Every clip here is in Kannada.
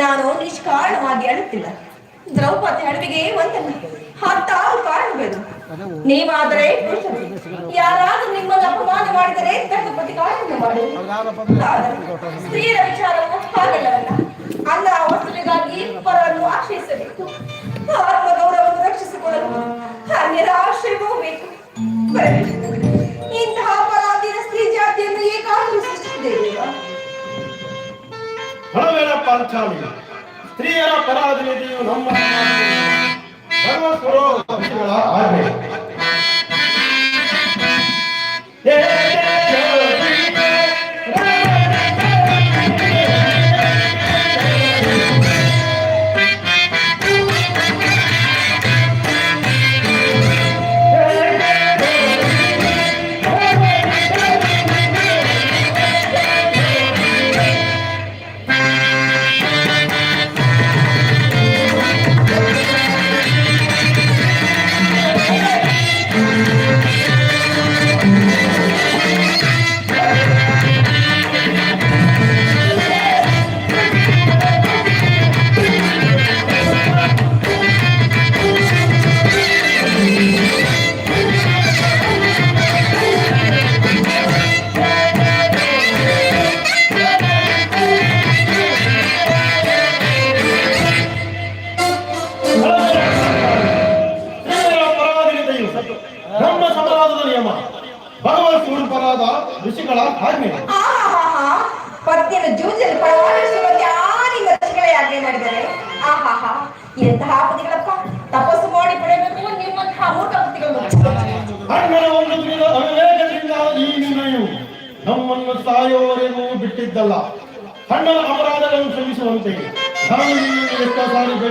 ನಾನು ನಿಷ್ಕಾರಣವಾಗಿ ಅಳುತ್ತಿಲ್ಲ. ದ್ರೌಪದಿ ಅಡುವಿಗೆ ಒಂದಲ್ಲ ಹತ್ತಾರು ಕಾರಣಗಳು. ನೀವಾದರೆ ಯಾರಾದರೂ ನಿಮ್ಮನ್ನು ಅಪಮಾನ ಮಾಡಿದರೆ ತಕ್ಕ ಪ್ರತಿಕಾರವನ್ನು ಮಾಡಿ. ಸ್ತ್ರೀಯರ ವಿಚಾರವು ಹಾಗಲ್ಲವಲ್ಲ. ಅಲ್ಲ ವಸ್ತುವಿಗಾಗಿ ಪರವನ್ನು ಆಶ್ರಯಿಸಬೇಕು. ಆತ್ಮಗೌರವವನ್ನು ರಕ್ಷಿಸಿಕೊಳ್ಳಲು ಅನ್ಯರ ಆಶ್ರಯವೂ ಬೇಕು. ಇಂತಹ ಪರಾಧೀನ ಸ್ತ್ರೀ ಜಾತಿಯನ್ನು ಹಣವೇನ ಪಾಂಚಾಲಿ ಸ್ತ್ರೀಯರ ಪರಾಧೀನತೆಯು ನಮ್ಮ ಸರ್ವಸ್ವರೂಪಗಳ ಆಜ್ಞೆ.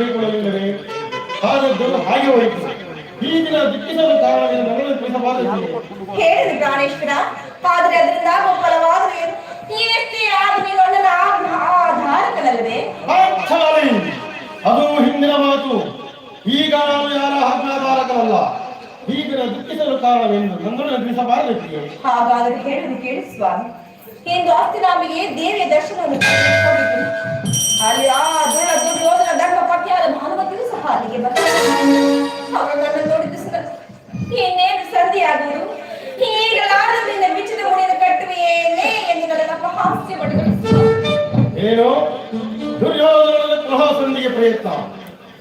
ಸಾರಿ ಬೇಡಿಕೊಳ್ಳಲಿಲ್ಲವೇ ಆದದ್ದು ಹಾಗೆ ಹೋಯಿತು ಈ ದಿನ ನನಗೆ ತಿಳಿಸಬಾರದು. ಹೇಳಿದ ಪ್ರಾಣೇಶ್ವರ ಆದ್ರೆ ಅದರಿಂದ ಫಲವಾದ್ರೆ ಈ ವ್ಯಕ್ತಿ ಆದ ನೀನು ಆಧಾರಕನಲ್ಲವೇ? ಪಾಂಚಾಲಿ ಅದು ಹಿಂದಿನ ಮಾತು. ಈಗ ನಾನು ಯಾರ ಆಜ್ಞಾಧಾರಕರಲ್ಲ ಈಗಿನ ದುಃಖಿಸಲು ಕಾರಣವೆಂದು ನನ್ನನ್ನು ತಿಳಿಸಬಾರದಕ್ಕೆ ಹಾಗಾದ್ರೆ ಹೇಳುವುದು ಕೇಳಿ ಸ್ವಾಮಿ. ಇಂದು ಅಸ್ತಿನಾಮಿಗೆ ದೇವಿಯ ದರ್ಶನವನ್ನು. ಅಲ್ಲಿ ಆ ದೂರ ದುರ್ಯೋಧನ ಧರ್ಮ ಪತ್ನಿಯಾದ ಭಾನುಮತಿಯು ಸಹ ಅಲ್ಲಿಗೆ ಬರ್ತಾರೆ ಅವರನ್ನು ನೋಡಿದ ಇನ್ನೇನು ಸಂಧಿಯಾಗುವುದು ಈಗಲಾರದಿಂದ ಬಿಚ್ಚಿದ ಮುಡಿದ ಕಟ್ಟುವೆಯೇನೇ ಎಂದು ನನ್ನ ಅಪಹಾಸ್ಯ ಪಡೆದು ಏನು? ದುರ್ಯೋಧನದ ಗೃಹಸಂಧಿಗೆ ಪ್ರಯತ್ನ.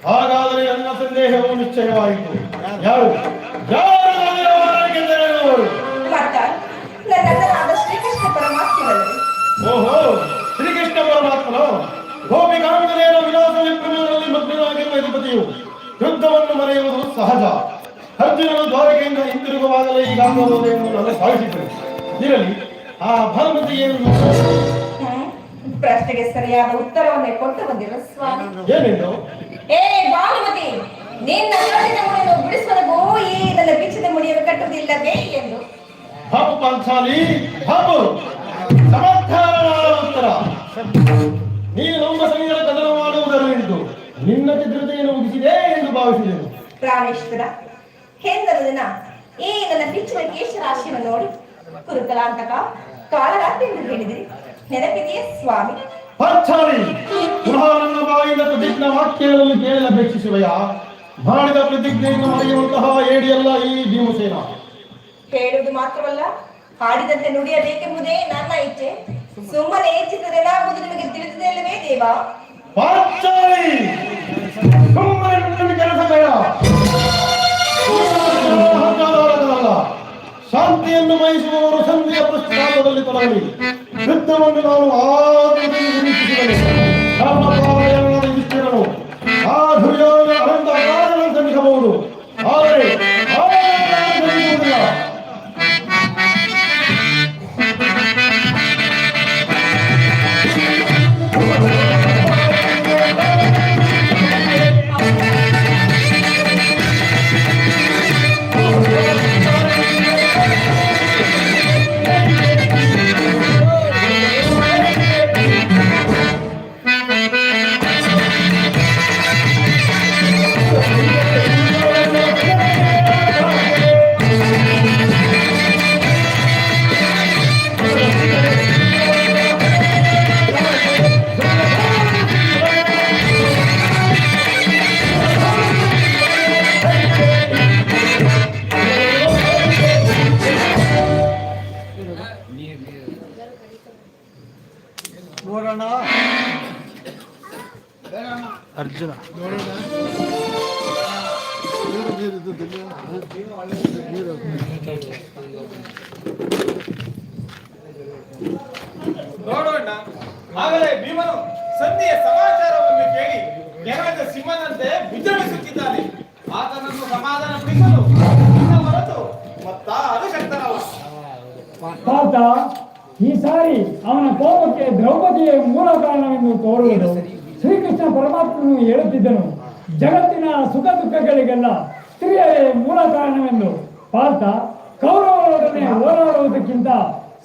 ಹಾಗಾದರೆ ನನ್ನ ಸಂದೇಹವು ನಿಶ್ಚಯವಾಯಿತು. ಯಾರು? ಯಾರು? ಯುದ್ಧವನ್ನು ಮರೆಯುವುದು ಸಹಜ. ಅರ್ಜುನನು ದ್ವಾರಕೆಯಿಂದ ಹಿಂತಿರುಗುವಾಗಲೇ ಈ ಎಂದು ನಾನು ಭಾವಿಸಿದ್ದರು ಇರಲಿ ಆ ಭಾನುಮತಿ ಏನು? ಹ್ಮ್. ಪ್ರಶ್ನೆಗೆ ಸರಿಯಾದ ಉತ್ತರವನ್ನೇ ಕೊಟ್ಟು ಬಂದಿರೋ ಸ್ವಾಮಿ. ಏನೆಂದು? ಏ ಭಾನುಮತಿ ನಿನ್ನ ಕಟ್ಟಿದ ಮುಡಿಯನ್ನು ಬಿಡಿಸುವುದಕ್ಕೂ ಈ ನನ್ನ ಬಿಚ್ಚಿದ ಮುಡಿಯನ್ನು ಕಟ್ಟುವುದಿಲ್ಲವೇ ಎಂದು. ಹಬ್ಬ ಪಾಂಚಾಲಿ ಹಾಪು ಸಮಾಧಾನವಾದ ಉತ್ತರ. ನೀನು ನಮ್ಮ ಸಂಗೀತ ಕದನ ಮಾಡುವುದಕ್ಕೆ ನಿನ್ನ ಚಿತ್ರತೆಯನ್ನು ಮುಗಿಸಿದೆ ಎಂದು ಭಾವಿಸಿದೆನು ಪ್ರಾಣೇಶ್ವರ ಹೆಂದರ ದಿನ ಈ ನನ್ನ ಪಿಚ್ಚುವ ಕೇಶರಾಶಿಯನ್ನು ನೋಡಿ ಕುರುಕಲಾಂತಕ ಕಾಳರಾತ್ರಿ ಎಂದು ಹೇಳಿದಿರಿ. ನೆನಪಿದೆಯೇ ಸ್ವಾಮಿ? ಪಾಂಚಾಲಿ ಪುನಃ ನನ್ನ ಬಾಯಿಂದ ಪ್ರತಿಜ್ಞಾ ವಾಕ್ಯಗಳನ್ನು ಕೇಳಲಪೇಕ್ಷಿಸುವೆಯ? ಮಾಡಿದ ಪ್ರತಿಜ್ಞೆಯನ್ನು ಮರೆಯುವಂತಹ ಏಡಿಯಲ್ಲ ಈ ಭೀಮಸೇನ. ಹೇಳುವುದು ಮಾತ್ರವಲ್ಲ ಹಾಡಿದಂತೆ ನುಡಿಯಬೇಕೆಂಬುದೇ ನನ್ನ ಇಚ್ಛೆ. ಸುಮ್ಮನೆ ಚಿತ್ರದೇನಾಗುವುದು ನಿಮಗೆ ತಿಳಿದಿದೆ ಅಲ್ಲವೇ ದೇವ? ಶಾಂತಿಯನ್ನು ಮಹಿಸುವವರು ಸಂಧಿಯ ಪುಸ್ತಕದಲ್ಲಿ ತೊಡಗಲಿ. ಯುದ್ಧವನ್ನು ಆ ದುರ್ಯೋಧನ ಅನಂತ ಅಪರಾಧಗಳನ್ನು ಸಲ್ಲಿಸಬಹುದು ಆದರೆ ಅರ್ಜುನ. ನೋಡೋಣ. ಆಗಲೇ ಭೀಮನು ಸಂಧಿಯ ಸಮಾಚಾರವನ್ನು ಕೇಳಿ ಕೆರಳಿದ ಸಿಂಹನಂತೆ ವಿಜೃಂಭಿಸುತ್ತಿದ್ದಾನೆ ಆತನನ್ನು ಸಮಾಧಾನ ಪಡಿಸಲು ಹೊರತು ಮತ್ತಾರು ಶಕ್ತರಲ್ಲ ಪಾರ್ಥ ಈ ಸಾರಿ ಅವನ ಕೋಪಕ್ಕೆ ದ್ರೌಪದಿಯ ಮೂಲ ಕಾರಣವೆಂದು ತೋರುವುದು. ಶ್ರೀಕೃಷ್ಣ ಪರಮಾತ್ಮನು ಹೇಳುತ್ತಿದ್ದನು ಜಗತ್ತಿನ ಸುಖ ದುಃಖಗಳಿಗೆಲ್ಲ ಸ್ತ್ರೀಯೇ ಮೂಲ ಕಾರಣವೆಂದು ಪಾರ್ಥ ಕೌರವರೊಡನೆ ಹೋರಾಡುವುದಕ್ಕಿಂತ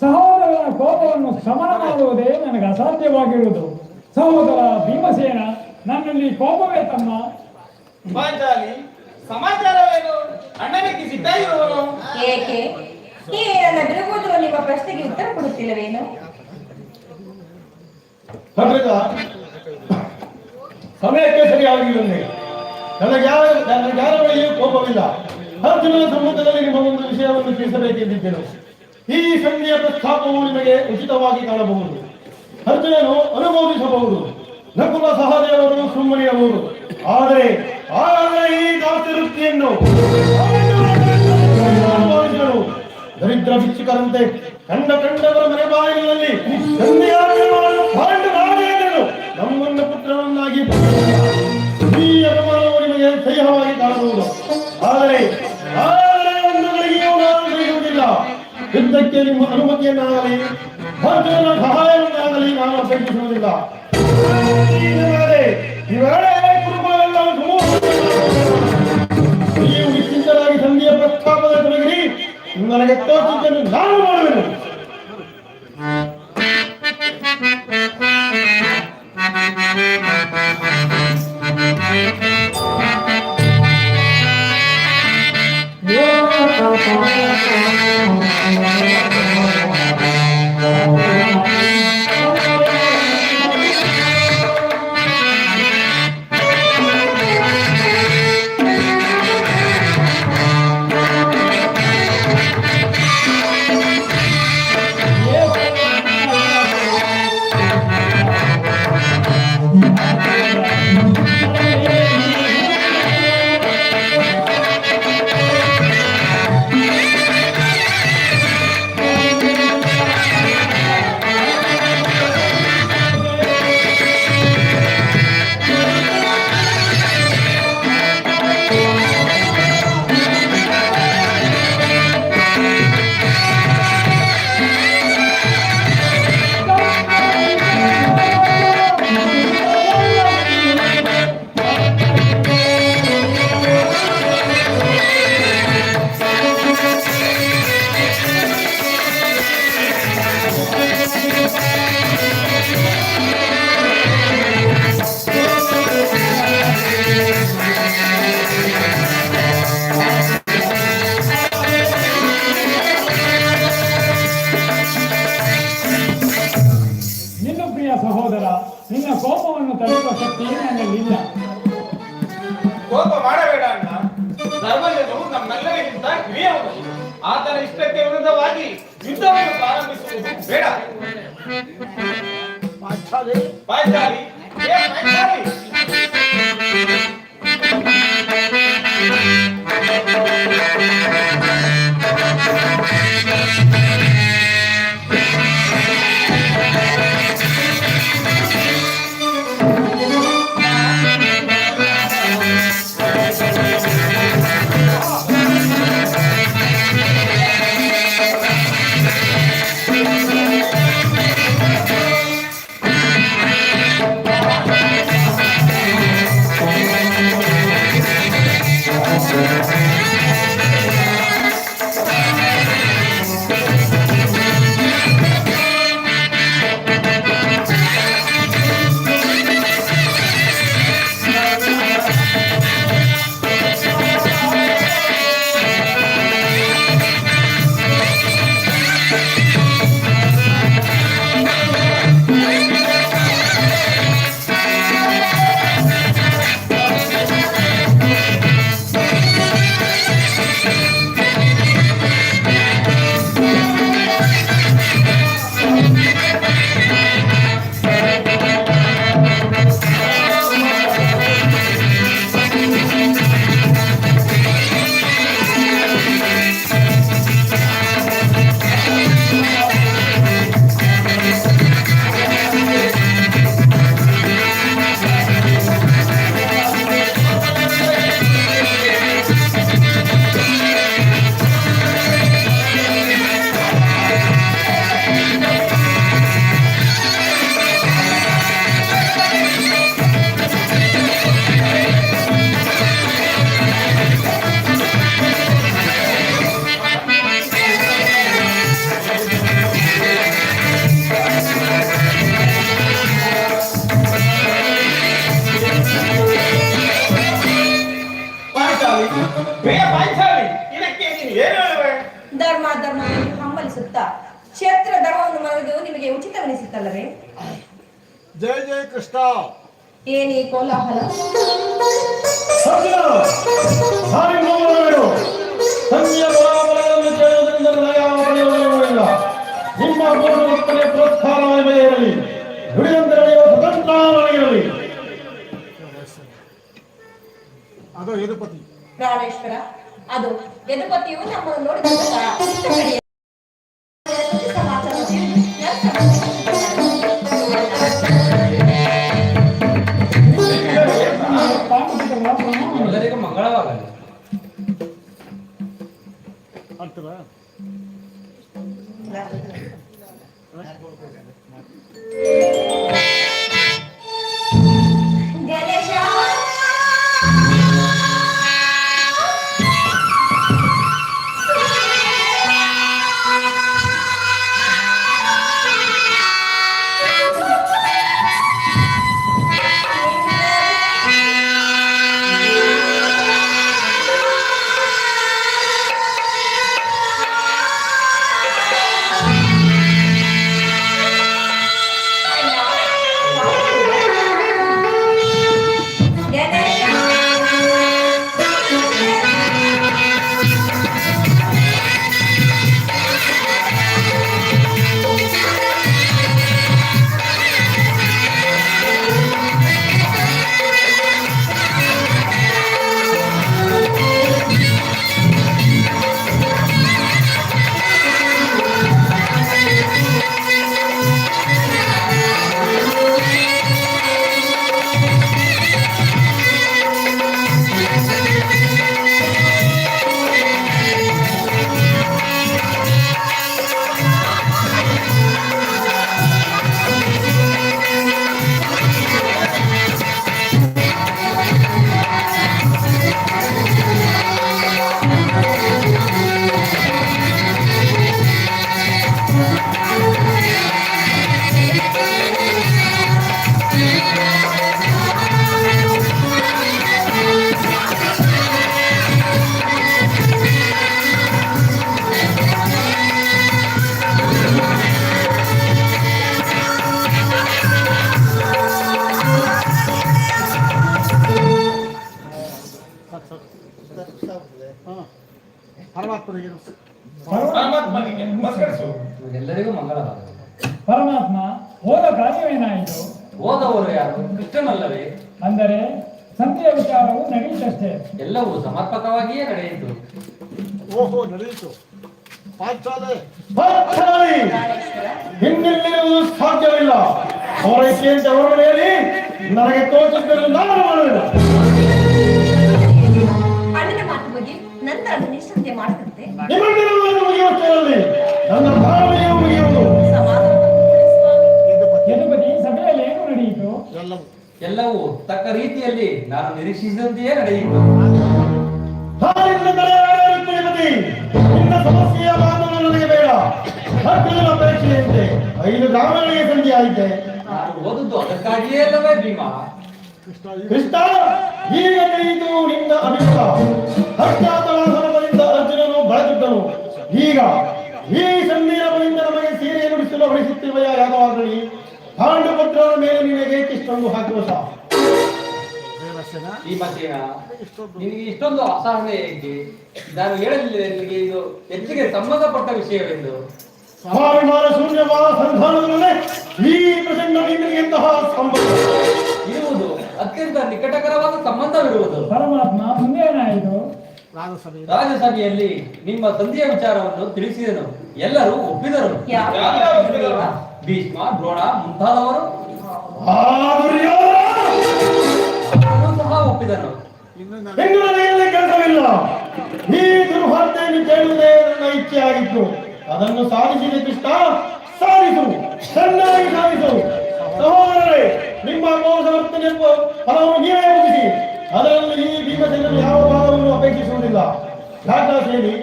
ಸಹೋದರರ ಕೋಪವನ್ನು ಶಮನ ಮಾಡುವುದೇ ನನಗೆ ಅಸಾಧ್ಯವಾಗಿರುವುದು. ಸಹೋದರ ಭೀಮಸೇನ ನನ್ನಲ್ಲಿ ಕೋಪವೇ ತಮ್ಮ. ಪಾಂಚಾಲಿ ಸಮಾಚಾರವೇನು ಅಣ್ಣನಿಗೆ ಸಿದ್ಧ ಇರುವನು? ಏಕೆ? ಈ ನನ್ನ ನಿಮ್ಮ ಪ್ರಶ್ನೆಗೆ ಉತ್ತರ ಕೊಡುತ್ತಿಲ್ಲವೇನು? ಭದ್ರತ ಸಮಯಕ್ಕೆ ಸರಿಯಾಗಿ ಇರಲಿ. ನನಗೆ ಯಾವ ನನಗೆ ಯಾರ ಬಳಿಯೂ ಕೋಪವಿಲ್ಲ. ಅರ್ಜುನ ಸಂಬಂಧದಲ್ಲಿ ನಿಮ್ಮ ಒಂದು ವಿಷಯವನ್ನು ತಿಳಿಸಬೇಕೆಂದಿದ್ದೆನು. ಈ ಸಂಧಿಯ ಪ್ರಸ್ತಾಪವು ನಿಮಗೆ ಉಚಿತವಾಗಿ ಕಾಣಬಹುದು. ಅರ್ಜುನನು ಅನುಮೋದಿಸಬಹುದು. ನಕುಲ ಸಹದೇವರು ಸುಮ್ಮನೆಯಬಹುದು. ಆದರೆ ಆದರೆ ಈ ದಾಸ್ಯ ವೃತ್ತಿಯನ್ನು ಅನುಭವಿಸಲು ದರಿದ್ರ ಭಿಕ್ಷುಕರಂತೆ ಕಂಡ ಕಂಡವರ ಮನೆ ಬಾಗಿಲಿನಲ್ಲಿ ನಮ್ಮನ್ನ ಈ ಅನುಮಾನವು ನಿಮಗೆ ಸಹ್ಯವಾಗಿ ಕಾಣಬಹುದು. ಆದರೆ ಆದರೆ ಒಂದು ನಾನು ಯುದ್ಧಕ್ಕೆ ನಿಮ್ಮ ಅನುಮತಿಯನ್ನಾಗಲಿ ಭಕ್ತನ ಸಹಾಯವನ್ನಾಗಲಿ ನಾನು ಅಪೇಕ್ಷಿಸುವುದಿಲ್ಲ. ಈ ನೀವು ನಿಶ್ಚಿಂತರಾಗಿ ಸಂಧಿಯ ಪ್ರಸ್ತಾಪದ ತೊಡಗಿರಿ ನನಗೆ ತೋರಿಸಿದ್ದನ್ನು ನಾನು ಮಾಡುವೆನು. Música ಕ್ಷೇತ್ರ ಧರ್ಮವನ್ನು ಮರೆದು ನಿಮಗೆ ಉಚಿತವೆನಿಸುತ್ತಲ್ಲವೇ? ಜಯ ಜಯ ಕೃಷ್ಣ. ಏನೇ ಕೋಲಾಹಲ. ನಿಮ್ಮ ಇರಲಿ ಸ್ವತಂತ್ರ ಅದು ಯದುಪತಿ. ಪ್ರಾಣೇಶ್ವರ ಅದು ಯದುಪತಿಯು ನಮ್ಮನ್ನು ನೋಡಿದ ಎಲ್ಲರಿಗೂ ಮಂಗಳವಾಗಲಿ ಅಂತೀರಾ ಪಾಂಚಾಲೆ ಪಾಂಚಾಲಿ ಹಿಂದಿರುವುದು ಸಾಧ್ಯವಿಲ್ಲ ಅವರ ಅಂತ ಅವರ ಮನೆಯಲ್ಲಿ ನನಗೆ ತೋಚಿದ್ದರೆ ನಾನು ಮಾಡುವುದಿಲ್ಲ ಅಣ್ಣನ ಮಾತು ಬಗ್ಗೆ ನಂತರ ನಿಶ್ಚಿಂತೆ ಮಾಡದಂತೆ ನನ್ನ ಭಾವನೆಯು ಮುಗಿಯುವುದು ಸಭೆಯಲ್ಲಿ ಏನು ನಡೆಯಿತು? ಎಲ್ಲವೂ ಎಲ್ಲವೂ ತಕ್ಕ ರೀತಿಯಲ್ಲಿ ನಾನು ನಿರೀಕ್ಷಿಸಿದಂತೆಯೇ ನಡೆಯಿತು. ತಲೆಯಾಡಿರುತ್ತೀರಿ ನಿನ್ನ ಸಮಸ್ಯೆಯ ಮಾತನ್ನು ನನಗೆ ಬೇಡ. ಹತ್ತಿರ ಅಪೇಕ್ಷೆಯಂತೆ ಐದು ಗ್ರಾಮಗಳಿಗೆ ಸಂಧಿ ಆಯ್ತೆ. ನಾನು ಓದುದು ಅದಕ್ಕಾಗಿಯೇ ಅಲ್ಲವೇ ಭೀಮಾ? ಕೃಷ್ಣ ಈಗ ನಡೆಯಿತು ನಿನ್ನ ಅಭಿಷ್ಟ ಹರ್ಷಾತಲಾಸನದಿಂದ ಅರ್ಜುನನು ಬಳಸಿದ್ದನು ಈಗ ಈ ಬಳಿಂದ ನಮಗೆ ಸೀರೆ ನುಡಿಸಲು ಹೊರಿಸುತ್ತಿರುವ ಯಾವಾಗಲಿ ಪಾಂಡುಪುತ್ರನ ಮೇಲೆ ನಿನಗೆ ಇಷ್ಟೊಂದು ಈ ಭಾಷೆಯ ಇಷ್ಟೊಂದು ನಿನಗೆ ಇಷ್ಟೊಂದು ಅಸಹನೆ ಹೇಗೆ? ನಾನು ಹೇಳಲಿಲ್ಲ ನಿಮಗೆ ಇದು ಹೆಚ್ಚಿಗೆ ಸಂಬಂಧಪಟ್ಟ ವಿಷಯವೆಂದು. ಸ್ವಾಭಿಮಾನ ಶೂನ್ಯವಾದ ಸಂಧಾನದಲ್ಲೇ ಈ ಪ್ರಸಂಗ ಸಂಬಂಧ? ಇರುವುದು ಅತ್ಯಂತ ನಿಕಟಕರವಾದ ಸಂಬಂಧವಿರುವುದು. ಪರಮಾತ್ಮ ಮುಂದೇನಾಯಿತು ರಾಜ್ಯಸಭೆಯಲ್ಲಿ ರಾಜಸಭೆ. ರಾಜಸಭೆಯಲ್ಲಿ ನಿಮ್ಮ ತಂದೆಯ ವಿಚಾರವನ್ನು ತಿಳಿಸಿದನು. ಎಲ್ಲರೂ ಒಪ್ಪಿದರು? ಭೀಷ್ಮ ದ್ರೋಣ ಮುಂತಾದವರು. ಒಪ್ಪಿದನು ಇನ್ನು ನನ್ನ ನನಗೆ ಕೆಲಸವಿಲ್ಲ. ಈ ದುರ್ವಾರ್ತೆಯನ್ನು ಕೇಳುವುದೇ ನನ್ನ ಇಚ್ಛೆಯಾಗಿತ್ತು. ಅದನ್ನು ಸಾಧಿಸಿದ ಕೃಷ್ಣ. ಸಾಧಿಸು. ಚೆನ್ನಾಗಿ ಸಾಧಿಸು. ಸಹೋದರರೇ ನಿಮ್ಮ ಅಮೋಘ ವರ್ತನೆ ಫಲವನ್ನು ನೀವೇ ಮುಗಿಸಿ ಅದರಲ್ಲಿ ಈ ಭೀಮಸೇನನು ಯಾವ ಭಾಗವನ್ನು ಅಪೇಕ್ಷಿಸುವುದಿಲ್ಲ. ಯಾಕಾಸೇನಿ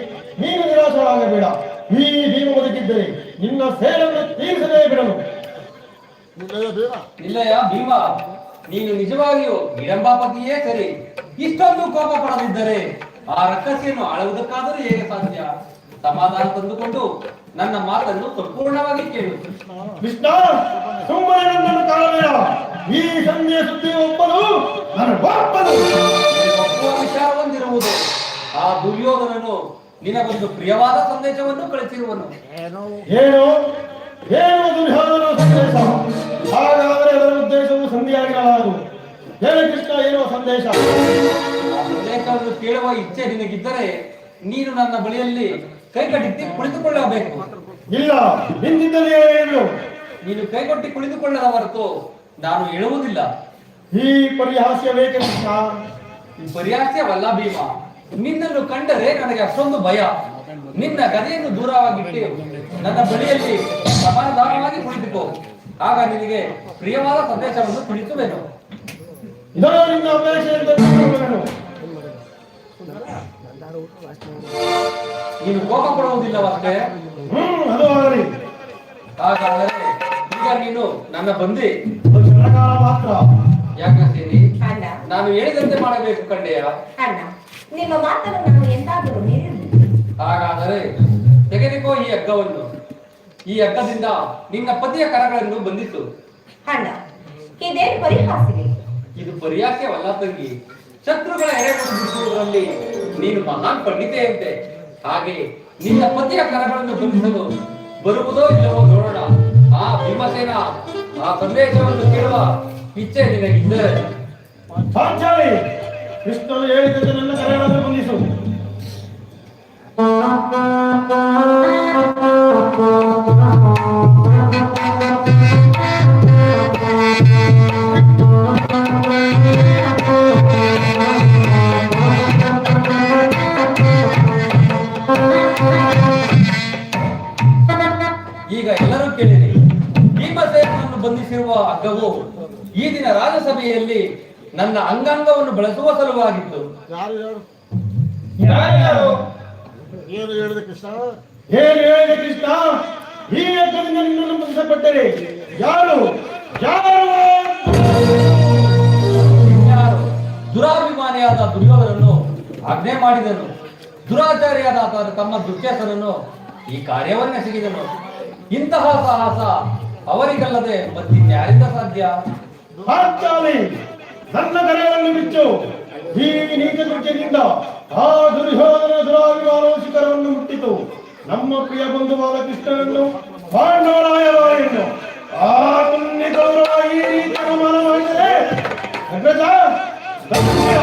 ನೀನು ನಿರಾಶರಾಗಬೇಡ. ಈ ಭೀಮ ಬದುಕಿದ್ದರೆ ನಿನ್ನ ಸೇರನ್ನು ತೀರಿಸದೇ ಬಿಡಲು. ಇಲ್ಲಯ್ಯ ಭೀಮ? ನೀನು ನಿಜವಾಗಿಯೂ ವಿಡಂಬಾಪತಿಯೇ ಸರಿ. ಇಷ್ಟೊಂದು ಕೋಪ ಪಡದಿದ್ದರೆ ಆ ರಕ್ಕಸಿಯನ್ನು ಆಳುವುದಕ್ಕಾದರೂ ಹೇಗೆ ಸಾಧ್ಯ? ಸಮಾಧಾನ ತಂದುಕೊಂಡು ನನ್ನ ಮಾತನ್ನು ಸಂಪೂರ್ಣವಾಗಿ ಕೇಳು. ಕೃಷ್ಣ ಸುಮ್ಮನೆ ನನ್ನನ್ನು ಕಾಣಬೇಡ ಈ ಸಂಜೆ ಸುದ್ದಿ ಒಪ್ಪಲು ವಿಚಾರವೊಂದಿರುವುದು ಆ ದುರ್ಯೋಧನನು ನಿನಗೊಂದು ಪ್ರಿಯವಾದ ಸಂದೇಶವನ್ನು ಕಳಿಸಿರುವನು. ಏನೋ? ಏನು ದುರ್ಯೋಧನ ಸಂದೇಶ. ಹಾಗಾದರೆ ಅದರ ಉದ್ದೇಶವು ಸಂಧಿಯಾಗಿರಲಾರದು ಹೇಳಿ ಕೃಷ್ಣ ಏನೋ ಸಂದೇಶ? ಸಂದೇಶವನ್ನು ಕೇಳುವ ಇಚ್ಛೆ ನಿನಗಿದ್ದರೆ ನೀನು ನನ್ನ ಬಳಿಯಲ್ಲಿ ಕೈಕಟ್ಟಿ ಕುಳಿತುಕೊಳ್ಳಬೇಕು. ಇಲ್ಲ ನಿಂತಿದ್ದಲ್ಲಿ ಏನು ನೀನು ಕೈಗೊಟ್ಟಿ ಕುಳಿತುಕೊಳ್ಳದ ಹೊರತು ನಾನು ಹೇಳುವುದಿಲ್ಲ. ಈ ಪರಿಹಾಸ್ಯ ಬೇಕೆ ಕೃಷ್ಣ? ಈ ಪರಿಹಾಸ್ಯವಲ್ಲ ಭೀಮ. ನಿನ್ನನ್ನು ಕಂಡರೆ ನನಗೆ ಅಷ್ಟೊಂದು ಭಯ. ನಿನ್ನ ಗದೆಯನ್ನು ದೂರವಾಗಿಟ್ಟು ನನ್ನ ಬಳಿಯಲ್ಲಿ ಸಮಾಧಾನವಾಗಿ ಕುಳಿತುಕೋ ಆಗ ನಿನಗೆ ಪ್ರಿಯವಾದ ಸಂದೇಶವನ್ನು ತಿಳ್ಕೊಳ್ಳುವೆನು. ನೀನು ಕೋಪ ಕೊಡುವುದಿಲ್ಲವಷ್ಟೇ ಹಾಗಾದರೆ ಈಗ ನೀನು ನನ್ನ ಬಂದಿ. ಮಾತ್ರ. ಯಾಕಂತೀನಿ ನಾನು ಹೇಳಿದಂತೆ ಮಾಡಬೇಕು ಕಂಡೆಯ ಅಣ್ಣ ನಿಮ್ಮ ಮಾತನ್ನು ನಾನು ತೆಗೆದುಕೋ ಈ ಹಗ್ಗವನ್ನು ಈ ಹಗ್ಗದಿಂದ ನಿನ್ನ ಪತಿಯ ಕರಗಳನ್ನು ಬಂದಿತ್ತು. ಅಣ್ಣ ಇದೇನು ಪರಿಹಾಸಿಗೆ? ಇದು ಪರಿಹಾಸ್ಯವಲ್ಲ ತಂಗಿ. ಶತ್ರುಗಳ ಎಡೆಗಳು ಬಿಡಿಸುವುದರಲ್ಲಿ ನೀನು ಮಹಾನ್ ಪಂಡಿತೆಯಂತೆ. ಹಾಗೆ ನಿನ್ನ ಪತಿಯ ಕರಗಳನ್ನು ಬಂಧಿಸಲು ಬರುವುದೋ ಇಲ್ಲವೋ ನೋಡೋಣ. ಆ ಭೀಮಸೇನ ಆ ಸಂದೇಶವನ್ನು ಕೇಳುವ ಇಚ್ಛೆ ನಿನಗಿದ್ದರೆ. ಪಾಂಚಾಲಿ ಕೃಷ್ಣನು ಹೇಳಿದಂತೆ ನನ್ನ ಕರೆಗಳನ್ನು ಬಂಧಿಸು. ಈಗ ಎಲ್ಲರೂ ಕೇಳಿರಿ. ಭೀಮಸೇನನ್ನು ಬಂಧಿಸಿರುವ ಹಗ್ಗವು ಈ ದಿನ ರಾಜಸಭೆಯಲ್ಲಿ ನನ್ನ ಅಂಗಾಂಗವನ್ನು ಬಳಸುವ ಸಲುವಾಗಿತ್ತು. ಯಾರು ಯಾರು ಯಾರ್ಯಾರು ಏನು ಹೇಳಿದ ಕೃಷ್ಣ? ಏನು ಹೇಳಿದೆ ಕೃಷ್ಣ? ಈ ನಿನ್ನನ್ನು ಬಂಧಿಸಲ್ಪಟ್ಟರೆ ಯಾರು? ಯಾರು? ಯಾರು ದುರಾಭಿಮಾನಿಯಾದ ದುರ್ಯೋಧನನ್ನು ಆಜ್ಞೆ ಮಾಡಿದನು. ದುರಾಚಾರಿಯಾದ ತಮ್ಮ ದುರ್ಚೇತನನ್ನು ಈ ಕಾರ್ಯವನ್ನೆಸಗಿದನು ಇಂತಹ ಸಾಹಸ ಅವರಿಗಲ್ಲದೆ ಮತ್ತಿನ್ಯಾರಿಂದ ಸಾಧ್ಯ? ನನ್ನ ಕರೆಗಳನ್ನು ಬಿಚ್ಚು. ಈ ನೀತಿ ಕೃತ್ಯದಿಂದ ಆ ದುರ್ಯೋಧನ ದುರಾಭಿಮಾನವು ಶಿಖರವನ್ನು ಮುಟ್ಟಿತು ನಮ್ಮ ಪ್ರಿಯ ಬಂಧುವಾದ ಕೃಷ್ಣನನ್ನು ಪಾಂಡವರಾಯವಾಯನ್ನು ಆ ಪುಣ್ಯ ಗೌರವ ಈ ರೀತಿ ಧನ್ಯ.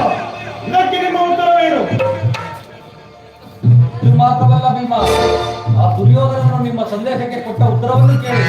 ಇದಕ್ಕೆ ನಿಮ್ಮ ಉತ್ತರವೇನು ಮಾತ್ರವಲ್ಲ ಭೀಮ, ಆ ದುರ್ಯೋಧನನು ನಿಮ್ಮ ಸಂದೇಶಕ್ಕೆ ಕೊಟ್ಟ ಉತ್ತರವನ್ನು ಕೇಳಿ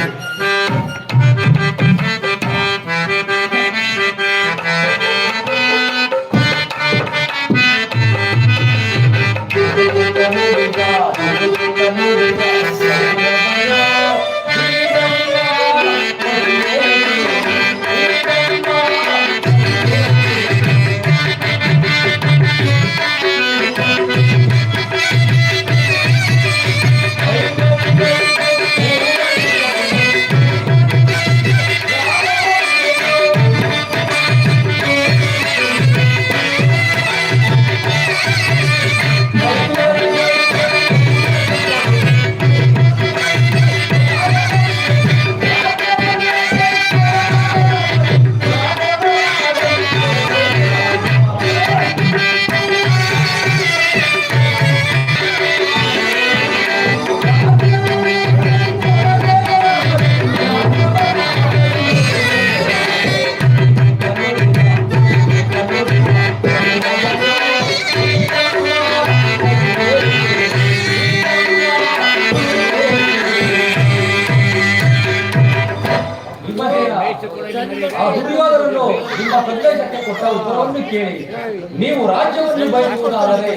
ಬಯಸುವುದಾದರೆ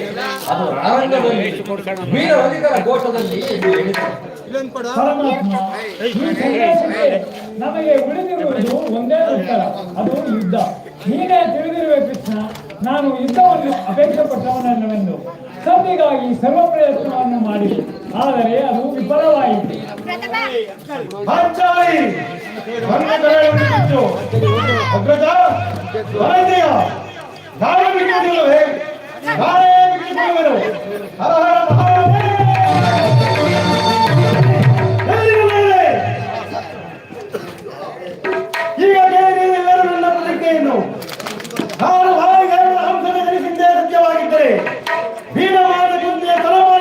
ಅದು ರಣರಂಗದಲ್ಲಿ ವೀರ ವನಿತರ ಘೋಷದಲ್ಲಿ ಎಂದು ಸಂದೇಶಕ್ಕೆ ನಮಗೆ ಉಳಿದಿರುವುದು ಒಂದೇ ಉತ್ತರ. ಅದು ಯುದ್ಧ. ನೀನೇ ತಿಳಿದಿರುವೆ ಕೃಷ್ಣ ನಾನು ಯುದ್ಧವನ್ನು ಅಪೇಕ್ಷೆ ಪಟ್ಟವನಲ್ಲವೆಂದು ಸಂಧಿಗಾಗಿ ಸರ್ವ ಪ್ರಯತ್ನವನ್ನು ಮಾಡಿ ಆದರೆ ಅದು ವಿಫಲವಾಯಿತು. ಅಗ್ರಜ ನಾನು ಭಾವಿಗಳ ಅಂಶದ ಸತ್ಯವಾಗಿದ್ದರೆ ಭೀಮವಾದ ಕುಂತಿಯ ತಲಮಾನ